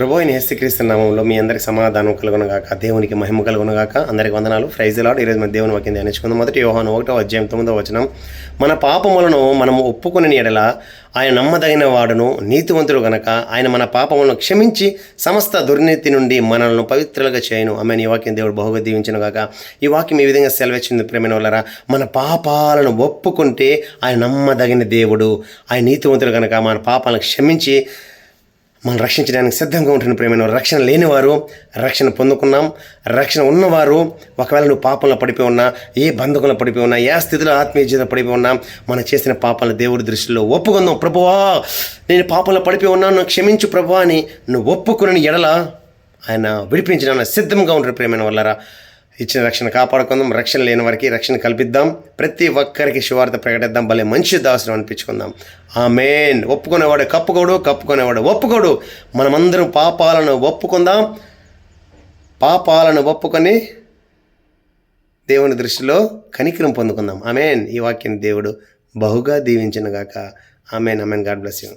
ప్రభు అయిన యేసుక్రీస్తు నామంలో మీ అందరికి సమాధానం కలుగునగాక దేవునికి మహిమ కలుగునగాక. అందరికి వందనాలు. ప్రైజ్ లాడ్ ఈరోజు మన దేవుని వాక్యం ధ్యానించుకుందాం. మొదటి యోహాను ఒకటో అధ్యాయం తొమ్మిదో వచనం. మన పాపములను మనము ఒప్పుకుని ఎడల ఆయన నమ్మదగిన వాడును నీతివంతుడు గనక ఆయన మన పాపములను క్షమించి సమస్త దుర్నీతి నుండి మనల్ని పవిత్రులుగా చేయను. ఆమె ఈ వాక్యం దేవుడు బహుగా దీవించను గాక ఈ వాక్యం ఈ విధంగా సెలవిచ్చింది ప్రేమైన వాళ్ళరా. మన పాపాలను ఒప్పుకుంటే ఆయన నమ్మదగిన దేవుడు ఆయన నీతివంతుడు గనక మన పాపాలను క్షమించి మనం రక్షించడానికి సిద్ధంగా ఉంటున్న ప్రేమైన రక్షణ లేనివారు రక్షణ పొందుకున్నాం. రక్షణ ఉన్నవారు ఒకవేళ నువ్వు పాపంలో పడిపోయి ఉన్నా ఏ బంధకంలో పడిపోయి ఉన్నా ఏ స్థితిలో ఆత్మీయ జీవితం పడిపోయి ఉన్నా మనం చేసిన పాపాలను దేవుడి దృష్టిలో ఒప్పుకుందాం. ప్రభువా నేను పాపంలో పడిపోయి ఉన్నాను నువ్వు క్షమించు ప్రభువా అని నువ్వు ఒప్పుకుని ఎడల ఆయన విడిపించడానికి సిద్ధంగా ఉంటారు ప్రేమైన వల్లరా ఇచ్చిన రక్షణ కాపాడుకుందాం రక్షణ లేని వారికి రక్షణ కల్పిద్దాం. ప్రతి ఒక్కరికి శివార్త ప్రకటిద్దాం భలే మంచి దాసులు అనిపించుకుందాం. ఆ మెయిన్ ఒప్పుకునేవాడు కప్పుకోడు కప్పుకునేవాడు ఒప్పుకోడు. మనమందరం పాపాలను ఒప్పుకుందాం. పాపాలను ఒప్పుకొని దేవుని దృష్టిలో కనికరం పొందుకుందాం. ఆమెన్. ఈ వాక్యాన్ని దేవుడు బహుగా దీవించినగాక amen amen. God bless you.